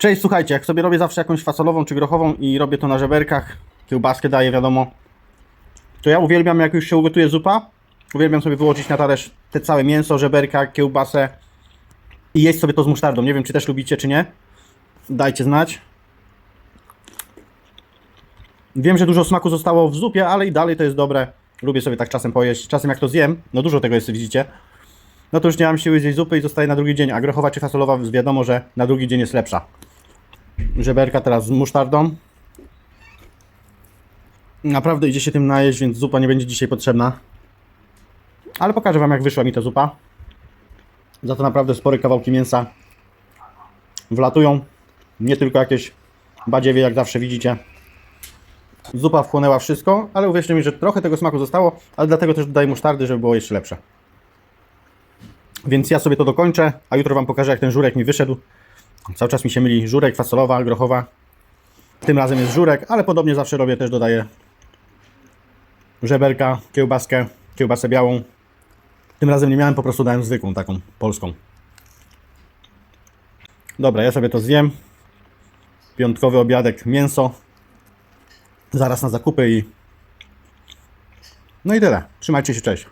Cześć, słuchajcie, jak sobie robię zawsze jakąś fasolową czy grochową i robię to na żeberkach, kiełbaskę daję, wiadomo, to ja uwielbiam, jak już się ugotuje zupa, uwielbiam sobie wyłożyć na talerz te całe mięso, żeberka, kiełbasę i jeść sobie to z musztardą. Nie wiem, czy też lubicie, czy nie. Dajcie znać. Wiem, że dużo smaku zostało w zupie, ale i dalej to jest dobre. Lubię sobie tak czasem pojeść. Czasem jak to zjem, no dużo tego jest, widzicie, no to już nie mam siły zjeść zupy i zostaje na drugi dzień. A grochowa czy fasolowa wiadomo, że na drugi dzień jest lepsza. Żeberka teraz z musztardą. Naprawdę idzie się tym najeść, więc zupa nie będzie dzisiaj potrzebna. Ale pokażę Wam, jak wyszła mi ta zupa. Za to naprawdę spore kawałki mięsa wlatują. Nie tylko jakieś badziewie, jak zawsze widzicie. Zupa wchłonęła wszystko, ale uwierzcie mi, że trochę tego smaku zostało, ale dlatego też dodaję musztardy, żeby było jeszcze lepsze. Więc ja sobie to dokończę, a jutro Wam pokażę, jak ten żurek mi wyszedł. Cały czas mi się myli żurek, fasolowa, grochowa. Tym razem jest żurek, ale podobnie zawsze robię, też dodaję żeberka, kiełbaskę, kiełbasę białą. Tym razem nie miałem, po prostu dałem zwykłą, taką polską. Dobra, ja sobie to zjem. Piątkowy obiadek, mięso. Zaraz na zakupy i... No i tyle. Trzymajcie się, cześć.